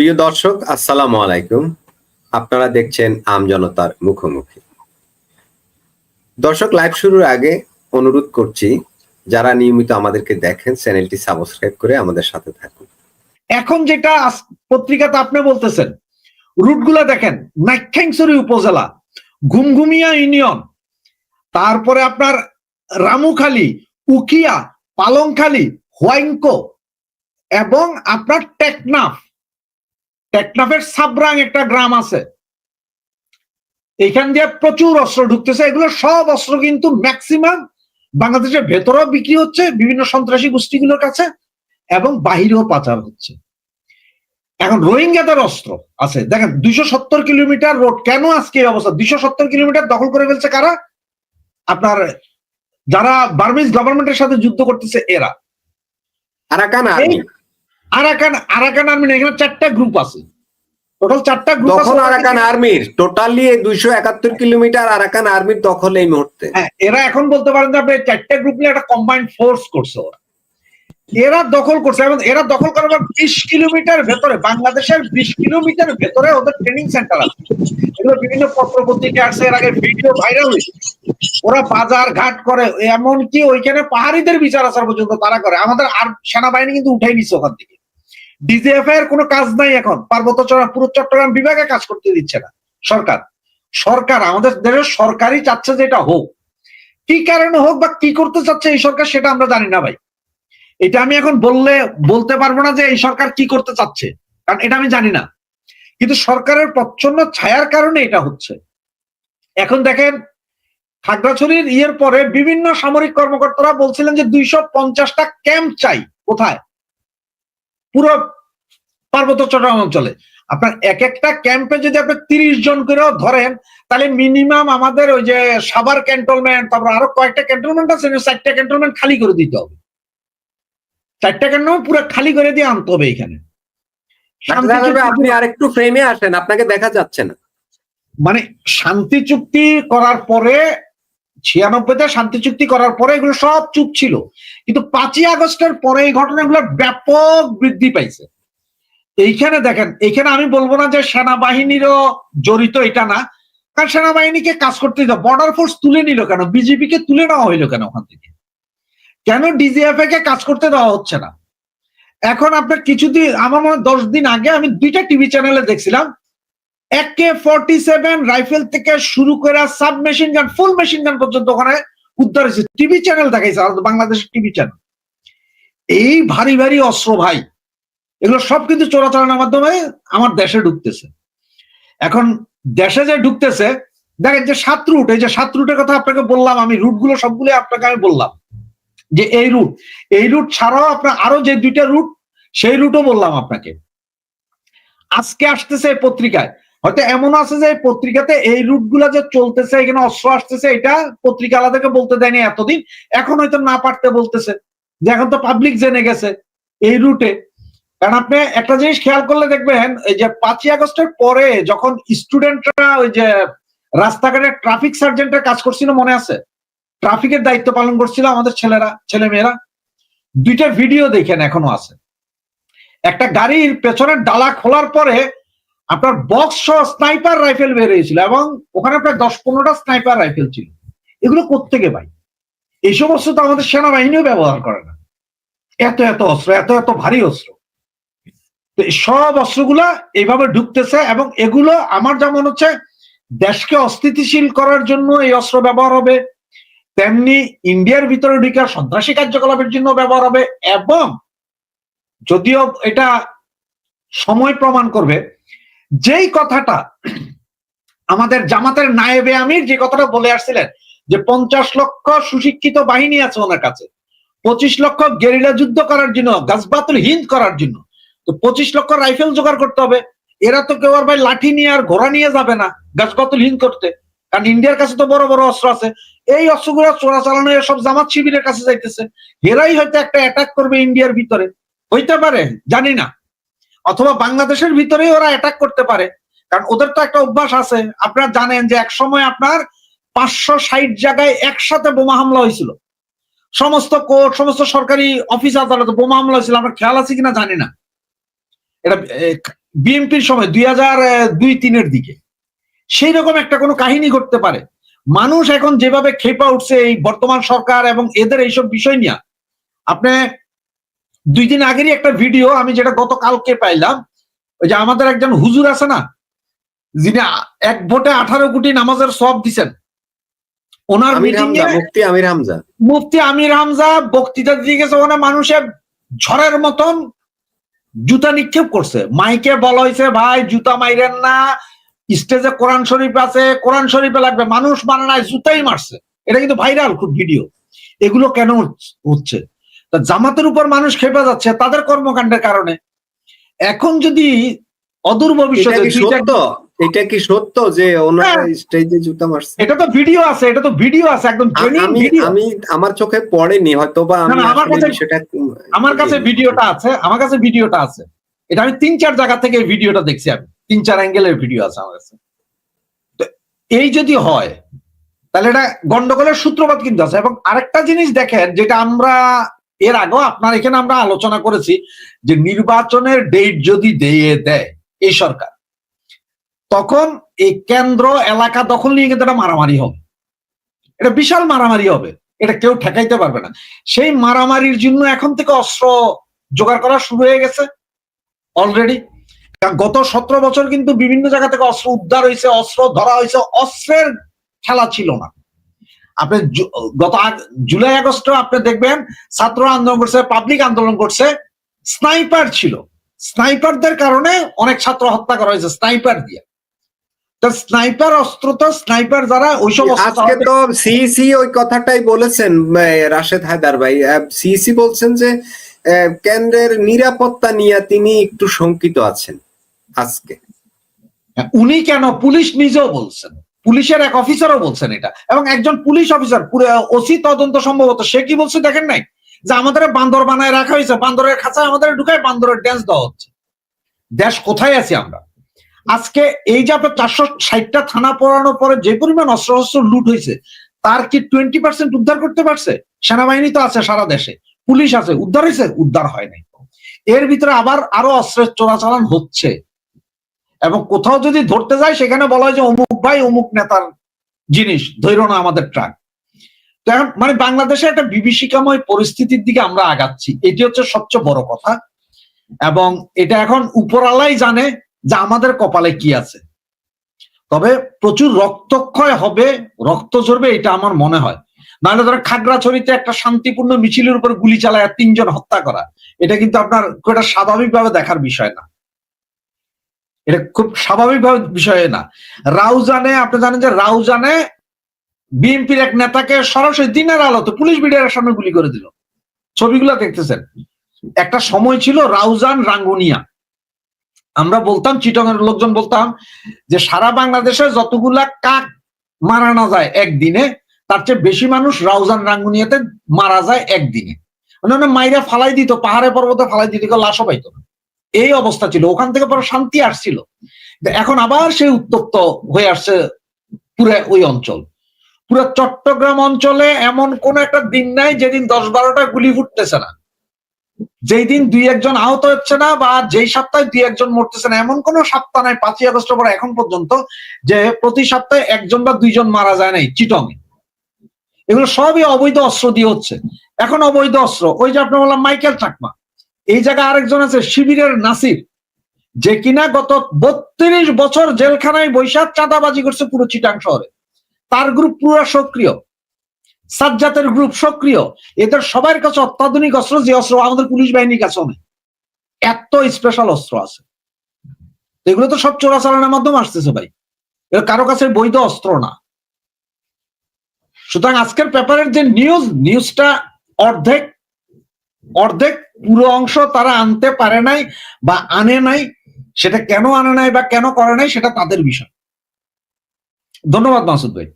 প্রিয় দর্শক, আসসালামু আলাইকুম। আপনারা দেখছেন আমজনতার মুখোমুখি। দর্শক, লাইভ শুরুর আগে অনুরোধ করছি, যারা নিয়মিত আমাদেরকে দেখেন, চ্যানেলটি সাবস্ক্রাইব করে আমাদের সাথে থাকুন। এখন যেটা পত্রিকাতে আপনি বলতেছেন, রুটগুলো দেখেন নাইখ্যাংসরি উপজেলা, ঘুমঘুমিয়া ইউনিয়ন, তারপরে আপনার রামুখালী, উকিয়া, পালংখালী হোয়াইঙ্কো এবং আপনার টেকনাফ। টেকনাফের সাবরাং একটা গ্রাম আছে। এখান দিয়ে প্রচুর অস্ত্র ঢুকতেছে। এগুলো সব অস্ত্র কিন্তু ম্যাক্সিমাম বাংলাদেশের ভেতরেও বিক্রি হচ্ছে বিভিন্ন সন্ত্রাসী গোষ্ঠীগুলোর কাছে এবং বাহিরেও পাচার হচ্ছে। এখন রোহিঙ্গাদের অস্ত্র আছে। দেখেন দুইশো সত্তর কিলোমিটার রোড কেন আজকে এই অবস্থা? দুইশো সত্তর কিলোমিটার দখল করে ফেলছে কারা? আপনার যারা বার্মিজ গভর্নমেন্টের সাথে যুদ্ধ করতেছে এরা। Arakan army. Arakan Arakan army এখানে চারটা গ্রুপ আছে। টোটাল চারটা গ্রুপ আছে। দখল আরাকান আর্মির টোটালি দুইশো একাত্তর কিলোমিটার আরাকান আর্মির দখল এই মুহূর্তে। হ্যাঁ এরা এখন বলতে পারেন যে আপনি চারটা গ্রুপ নিয়ে একটা কম্বাইন্ড ফোর্স করছে ওরা। এরা দখল করছে এবং এরা দখল করার পর বিশ কিলোমিটার ভেতরে বাংলাদেশের বিশ কিলোমিটার ভেতরে ওদের ট্রেনিং সেন্টার আছে। এগুলো বিভিন্ন পত্র পত্রিকা আসছে এর আগে ভিডিও ভাইরাল হয়েছে। ওরা বাজার ঘাট করে এমনকি ওইখানে পাহাড়িদের বিচার আসার পর্যন্ত তারা করে। আমাদের আর সেনাবাহিনী কিন্তু উঠাই নিচ্ছে ওখান থেকে। ডিজিএফ এর কোনো কাজ নাই এখন। পার্বত্য পুরো চট্টগ্রাম বিভাগে কাজ করতে দিচ্ছে না সরকার। সরকার, আমাদের দেশের সরকারই চাচ্ছে যে এটা হোক। কি কারণে হোক বা কি করতে চাচ্ছে এই সরকার সেটা আমরা জানি না ভাই। এটা আমি এখন বললে, বলতে পারব না যে এই সরকার কি করতে চাচ্ছে, কারণ এটা আমি জানি না। কিন্তু সরকারের প্রচ্ছন্ন ছায়ার কারণে এটা হচ্ছে। এখন দেখেন, খাগড়াছড়ির ইয়ের পরে বিভিন্ন সামরিক কর্মকর্তারা বলছিলেন যে দুইশো পঞ্চাশটা ক্যাম্প চাই। কোথায়? পুরো পার্বত্য চট্টগ্রাম অঞ্চলে। আপনার এক একটা ক্যাম্পে যদি আপনি তিরিশ জন করেও ধরেন তাহলে মিনিমাম আমাদের ওই যে সাবার ক্যান্টনমেন্ট তারপর আরও কয়েকটা ক্যান্টনমেন্ট আছে চারটা ক্যান্টনমেন্ট খালি করে দিতে হবে। চারটা ক্যান্টনমেন্ট পুরো খালি করে দিয়ে আনতে হবে এখানে। সাহেব, আপনি আরেকটু ফ্রেমে আসেন আপনাকে দেখা যাচ্ছে না। মানে শান্তি চুক্তি করার পরে ছিয়ানব্বইতে শান্তি চুক্তি করার পরে এগুলো সব চুপ ছিল। কিন্তু পাঁচই আগস্টের পরে এই ঘটনাগুলো ব্যাপক বৃদ্ধি পাইছে। এইখানে দেখেন, এইখানে আমি বলব না যে সেনাবাহিনীরও জড়িত এটা না, কারণ সেনাবাহিনীকে কাজ করতে দিত বর্ডার ফোর্স তুলে নিল কেন? বিজেপি কে তুলে নেওয়া হইল কেন ওখান থেকে? কেন ডিজিএফএ কে কাজ করতে দেওয়া হচ্ছে না? এখন আপনার কিছুদিন, আমার মনে হয় দশ দিন আগে আমি দুইটা টিভি চ্যানেলে দেখছিলাম একে ফর্টি সেভেন রাইফেল থেকে শুরু করে sub machine gun, full machine gun পর্যন্ত ওখানে উদ্ধার হয়েছে। টিভি চ্যানেল দেখাইছে বাংলাদেশের টিভি চ্যানেল। এই ভারী ভারী অস্ত্র ভাই, এগুলো সব কিন্তু চোরাচালানের মাধ্যমে আমার দেশে ঢুকতেছে। এখন দেশে যে ঢুকতেছে, দেখেন যে সাত রুট এই যে সাত রুটের কথা আপনাকে বললাম, আমি রুটগুলো সবগুলো আপনাকে আমি বললাম। যে এই রুট এই রুট ছাড়াও আপনার আরও যে দুইটা রুট সেই রুটও বললাম আপনাকে। আজকে আসতেছে পত্রিকায় হয়তো এমন আছে যে পত্রিকাতে এই রুটগুলা যে চলতেছে, এখানে অস্ত্র আসতেছে, এটা পত্রিকা আলাদাকে বলতে দেয়নি এতদিন। এখন হয়তো না পারতে বলতেছে। যে এখন তো পাবলিক জেনে গেছে এই রুটে। কারণ আপনি একটা জিনিস খেয়াল করলে দেখবেন, এই যে পাঁচই আগস্টের পরে যখন স্টুডেন্টরা ওই যে রাস্তাঘাটে ট্রাফিক সার্জেন্টের কাজ করছিল, মনে আছে? ট্রাফিকের দায়িত্ব পালন করছিল আমাদের ছেলেরা ছেলে মেয়েরা দুইটা ভিডিও দেখেন এখনও আছে। একটা গাড়ির পেছনের ডালা খোলার পরে আপনার বক্স সহ স্নাইপার রাইফেল বের হয়েছিল এবং ওখানে প্রায় দশ পনেরোটা স্নাইপার রাইফেল ছিল। এগুলো কোত্থেকে ভাই? এই সমস্ত তো আমাদের সেনাবাহিনীও ব্যবহার করে না। এত এত অস্ত্র, এত এত ভারী অস্ত্র। তো সব অস্ত্রগুলা এইভাবে ঢুকতেছে এবং এগুলো আমার যেমন হচ্ছে, দেশকে অস্থিতিশীল করার জন্য এই অস্ত্র ব্যবহার হবে, তেমনি ইন্ডিয়ার ভিতরে ঢুকার সন্ত্রাসী কার্যকলাপের জন্য ব্যবহার হবে এবং যদিও এটা সময় প্রমাণ করবে যেই কথাটা আমাদের জামাতের নায়েবে আমির যে কথাটা বলে আসছিলেন, যে পঞ্চাশ লক্ষ সুশিক্ষিত বাহিনী আছে ওনার কাছে, পঁচিশ লক্ষ গেরিলা যুদ্ধ করার জন্য, গাছবাতুল হিন্দ করার জন্য, তো পঁচিশ লক্ষ রাইফেল জোগাড় করতে হবে। এরা তো কেউ আর ভাই লাঠি নিয়ে আর ঘোড়া নিয়ে যাবে না গাছবাতুল হিন্দ করতে, কারণ ইন্ডিয়ার কাছে তো বড় বড় অস্ত্র আছে। এই অস্ত্রগুলো চোরাচালানো সব জামাত শিবিরের কাছে যাইতেছে। এরাই হয়তো একটা অ্যাটাক করবে ইন্ডিয়ার ভিতরে। হইতে পারে, জানি না। অথবা বাংলাদেশের ভিতরেই ওরা অ্যাটাক করতে পারে। কারণ ওদের তো একটা অভ্যাস আছে। আপনারা জানেন যে এক সময় আপনার পাঁচশো ষাট জায়গায় একসাথে বোমা হামলা হয়েছিল। সমস্ত কোর্ট, সমস্ত সরকারি অফিস আদালতে বোমা হামলা হয়েছিল। আমার খেয়াল আছে কিনা জানি না। এটা বিএনপির সময় দুই হাজার দুই তিনের দিকে। সেই রকম একটা কোনো কাহিনী ঘটতে পারে। মানুষ এখন যেভাবে খেপা উঠছে এই বর্তমান সরকার এবং এদের এইসব বিষয় নিয়ে, আপনি দুই দিন আগেরই একটা ভিডিও আমি যেটা গতকালকে পাইলাম ওই যে আমাদের একজন হুজুর আছে না যিনি এক ভোটে আঠারো কোটি নামাজের সব দিছেন। ওনার মুফতি আমির হামজা। মুফতি আমির হামজা বক্তৃতা দিয়ে গেছে ওখানে মানুষের ঝড়ের মতন জুতা নিক্ষেপ করছে। মাইকে বলা হয়েছে ভাই জুতা মাইরেন না স্টেজে কোরআন শরীফ আছে কোরআন শরীফে লাগবে মানুষ মানে নাই জুতাই মারছে। এটা কিন্তু ভাইরাল খুব ভিডিও এগুলো কেন হচ্ছে? তা জামাতের উপর মানুষ খেপে যাচ্ছে তাদের কর্মকাণ্ডের কারণে। এখন যদি অদূর ভবিষ্যতে এটা কি সত্য? যে ওনারা হ্যাঁ। স্টেজে জুতা মারছে? এটা তো ভিডিও আছে এটা তো ভিডিও আছে একদম আমি আমার চোখে পড়েনি হয়তো বা আমি আমার কাছে- আমার কাছে ভিডিওটা আছে আমার কাছে ভিডিওটা আছে। এটা আমি তিন চার জায়গা থেকে ভিডিওটা দেখছি আমি। তিন চার অ্যাঙ্গেলের ভিডিও আছে আমার কাছে। এই যদি হয় তাহলে এটা গন্ডগোলের সূত্রপাত কিন্তু আছে। এবং আরেকটা জিনিস দেখেন যেটা আমরা এর আগেও আপনার এখানে আমরা আলোচনা করেছি যে নির্বাচনের ডেট যদি দিয়ে দেয় এই সরকার, তখন এই কেন্দ্র, এলাকা দখল নিয়ে কিন্তু এটা মারামারি হবে। এটা বিশাল মারামারি হবে। এটা কেউ ঠেকাইতে পারবে না। সেই মারামারির জন্য এখন থেকে অস্ত্র জোগাড় করা শুরু হয়ে গেছে অলরেডি গত সতেরো বছর কিন্তু বিভিন্ন জায়গা থেকে অস্ত্র উদ্ধার হয়েছে, অস্ত্র ধরা হয়েছে, অস্ত্রের খেলা ছিল না। আপনি গত জুলাই আগস্ট আপনি দেখবেন ছাত্র আন্দোলন করছে পাবলিক আন্দোলন করছে স্নাইপার ছিল। স্নাইপারদের কারণে অনেক ছাত্র হত্যা করা হয়েছে স্নাইপার দিয়ে। তো স্নাইপার অস্ত্র তো স্নাইপার যারা ওইসব আজকে তো সিইসি ওই কথাটাই বলেছেন রাশেদ হায়দার ভাই। সিইসি বলছেন যে কেন্দ্রের নিরাপত্তা নিয়ে তিনি একটু শঙ্কিত আছেন আজকে। উনি কেন পুলিশ নিজেও বলছেন? পুলিশের এক অফিসারও বলছেন এটা। এবং একজন পুলিশ অফিসার ওসি তদন্ত সম্ভবত, সে কি বলছে দেখেন নাই? যে আমাদের বান্দর বানায় রাখা হয়েছে, বান্দরের খাঁচায় আমাদের ঢুকায় বান্দরের ড্যান্স দেওয়া হচ্ছে। দেশ কোথায় আছি আমরা? আজকে এই যে আপনার চারশো ষাটটা থানা পড়ানোর পরে যে পরিমাণ অস্ত্র শস্ত্র লুট হয়েছে, তার কি টোয়েন্টি পার্সেন্ট উদ্ধার করতে পারছে? সেনাবাহিনী তো আছে সারা দেশে। পুলিশ আছে, উদ্ধার হয়েছে, উদ্ধার হয় নাই। এর ভিতরে আবার আরও অস্ত্রের চোরাচালান হচ্ছে। এবং কোথাও যদি ধরতে যায়, সেখানে বলা হয় যে অমুক ভাই, অমুক নেতার জিনিস ধৈর্য না আমাদের ট্রাক। তো এখন মানে বাংলাদেশে একটা বিভীষিকাময় পরিস্থিতির দিকে আমরা আগাচ্ছি। এটি হচ্ছে সবচেয়ে বড় কথা। এবং এটা এখন উপরালাই জানে যে আমাদের কপালে কি আছে। তবে প্রচুর রক্তক্ষয় হবে, রক্ত ঝরবে, এটা আমার মনে হয়। নাহলে ধরো খাগড়াছড়িতে একটা শান্তিপূর্ণ মিছিলের উপর গুলি চালায় তিনজন হত্যা করা, এটা কিন্তু আপনার খুব স্বাভাবিকভাবে দেখার বিষয় না। এটা খুব স্বাভাবিকভাবে বিষয় না। রাউজানে, আপনি জানেন যে রাউজানে বিএনপির এক নেতাকে সরাসরি দিনের আলোতে পুলিশ মিডিয়ার সামনে গুলি করে দিল। ছবিগুলো দেখতেছেন। একটা সময় ছিল রাউজান রাঙ্গুনিয়া। আমরা বলতাম, চিটংয়ের লোকজন বলতাম যে সারা বাংলাদেশে যতগুলা কাক মারা না যায় একদিনে, তার চেয়ে বেশি মানুষ রাউজান রাঙ্গুনিয়াতে মারা যায় একদিনে। মানে মাইরা ফালাই দিত, পাহাড়ে পর্বতে ফালাই দিত লাশও পাইতো না। এই অবস্থা ছিল। ওখান থেকে পরে শান্তি আসছিল। এখন আবার সেই উত্তপ্ত হয়ে আসছে পুরো ওই অঞ্চল। পুরো চট্টগ্রাম অঞ্চলে এমন কোন একটা দিন নাই যেদিন দশ বারোটা গুলি ফুটতেছে না। যেই দিন দুই একজন আহত হচ্ছে না বা যেই সপ্তাহে দুই একজন মরতেছে না, এমন কোন সপ্তাহ নাই পাঁচই আগস্টের পর এখন পর্যন্ত যে প্রতি সপ্তাহে একজন বা দুইজন মারা যায় নাই চিটং এগুলো সবই অবৈধ অস্ত্র দিয়ে হচ্ছে। এখন অবৈধ অস্ত্র। ওই যে আপনি বললাম মাইকেল চাকমা এই জায়গায় আরেকজন আছে, শিবিরের নাসির, যে কিনা গত বত্রিশ বছর জেলখানায় বৈশাখ চাঁদাবাজি করছে পুরো চিটাং শহরে। তার গ্রুপ পুরো সক্রিয়, সাজ্জাতের গ্রুপ সক্রিয়। এদের সবার কাছে অত্যাধুনিক অস্ত্র, যে অস্ত্র আমাদের পুলিশ বাহিনীর কাছেও নেই। এত স্পেশাল অস্ত্র আছে। এগুলো তো সব চোরাচালানের মাধ্যমে আসতেছে ভাই। এর কারও কাছে বৈধ অস্ত্র না। সুতরাং আজকের পেপারের যে নিউজ নিউজটা অর্ধেক অর্ধেক পুরো অংশ তারা আনতে পারে নাই বা আনে নাই, সেটা কেন আনে নাই বা কেন করে নাই সেটা তাদের বিষয়। ধন্যবাদ মাসুদ ভাই।